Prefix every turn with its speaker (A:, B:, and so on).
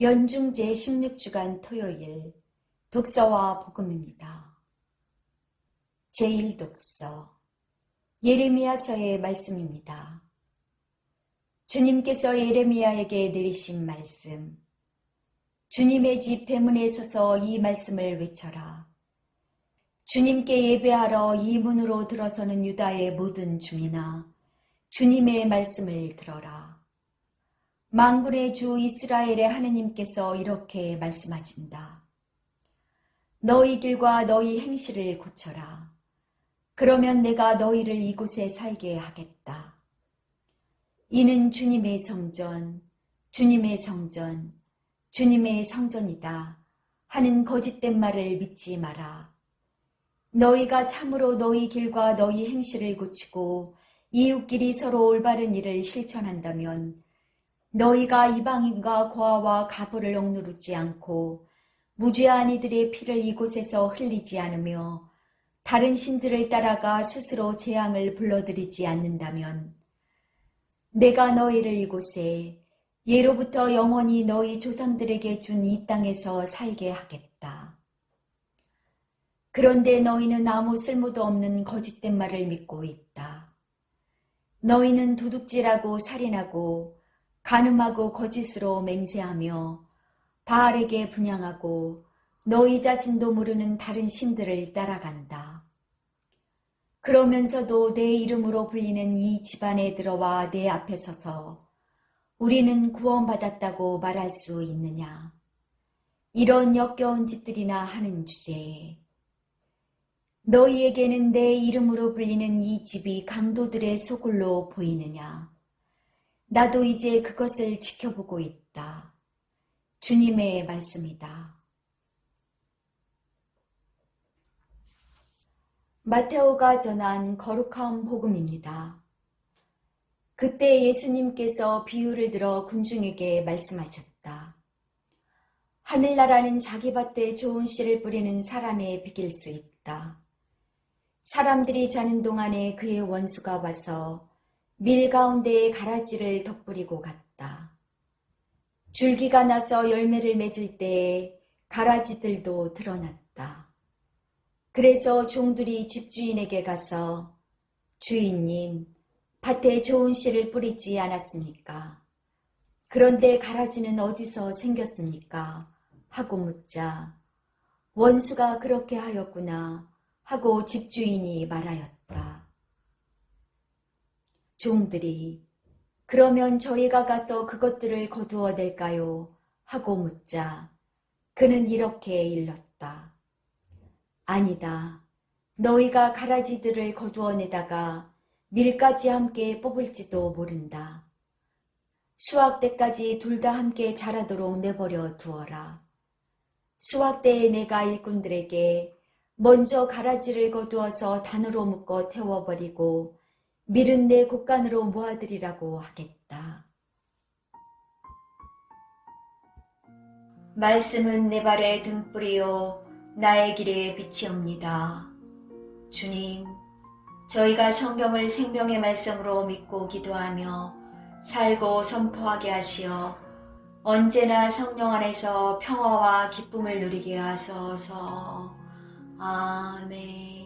A: 연중 제 16주간 토요일 독서와 복음입니다. 제1독서 예레미야서의 말씀입니다. 주님께서 예레미야에게 내리신 말씀 주님의 집 대문에 서서 이 말씀을 외쳐라. 주님께 예배하러 이 문으로 들어서는 유다의 모든 주민아 주님의 말씀을 들어라. 망군의 주 이스라엘의 하느님께서 이렇게 말씀하신다. 너희 길과 너희 행실을 고쳐라. 그러면 내가 너희를 이곳에 살게 하겠다. 이는 주님의 성전, 주님의 성전, 주님의 성전이다. 하는 거짓된 말을 믿지 마라. 너희가 참으로 너희 길과 너희 행실을 고치고 이웃끼리 서로 올바른 일을 실천한다면 너희가 이방인과 고아와 가부를 억누르지 않고 무죄한 이들의 피를 이곳에서 흘리지 않으며 다른 신들을 따라가 스스로 재앙을 불러들이지 않는다면 내가 너희를 이곳에 예로부터 영원히 너희 조상들에게 준 이 땅에서 살게 하겠다. 그런데 너희는 아무 쓸모도 없는 거짓된 말을 믿고 있다. 너희는 도둑질하고 살인하고 간음하고 거짓으로 맹세하며 바알에게 분양하고 너희 자신도 모르는 다른 신들을 따라간다. 그러면서도 내 이름으로 불리는 이 집안에 들어와 내 앞에 서서 우리는 구원받았다고 말할 수 있느냐. 이런 역겨운 짓들이나 하는 주제에 너희에게는 내 이름으로 불리는 이 집이 강도들의 소굴로 보이느냐. 나도 이제 그것을 지켜보고 있다. 주님의 말씀이다. 마테오가 전한 거룩한 복음입니다. 그때 예수님께서 비유를 들어 군중에게 말씀하셨다. 하늘나라는 자기 밭에 좋은 씨를 뿌리는 사람에 비길 수 있다. 사람들이 자는 동안에 그의 원수가 와서 밀 가운데에 가라지를 덧뿌리고 갔다. 줄기가 나서 열매를 맺을 때에 가라지들도 드러났다. 그래서 종들이 집주인에게 가서 주인님, 밭에 좋은 씨를 뿌리지 않았습니까? 그런데 가라지는 어디서 생겼습니까? 하고 묻자 원수가 그렇게 하였구나 하고 집주인이 말하였다. 종들이 그러면 저희가 가서 그것들을 거두어 낼까요? 하고 묻자 그는 이렇게 일렀다. 아니다. 너희가 가라지들을 거두어내다가 밀까지 함께 뽑을지도 모른다. 수확 때까지 둘 다 함께 자라도록 내버려 두어라. 수확 때에 내가 일꾼들에게 먼저 가라지를 거두어서 단으로 묶어 태워버리고 밀은 내 곡간으로 모아들이라고 하겠다. 말씀은 내 발의 등불이요 나의 길에 빛이옵니다. 주님, 저희가 성경을 생명의 말씀으로 믿고 기도하며 살고 선포하게 하시어 언제나 성령 안에서 평화와 기쁨을 누리게 하소서. 아멘.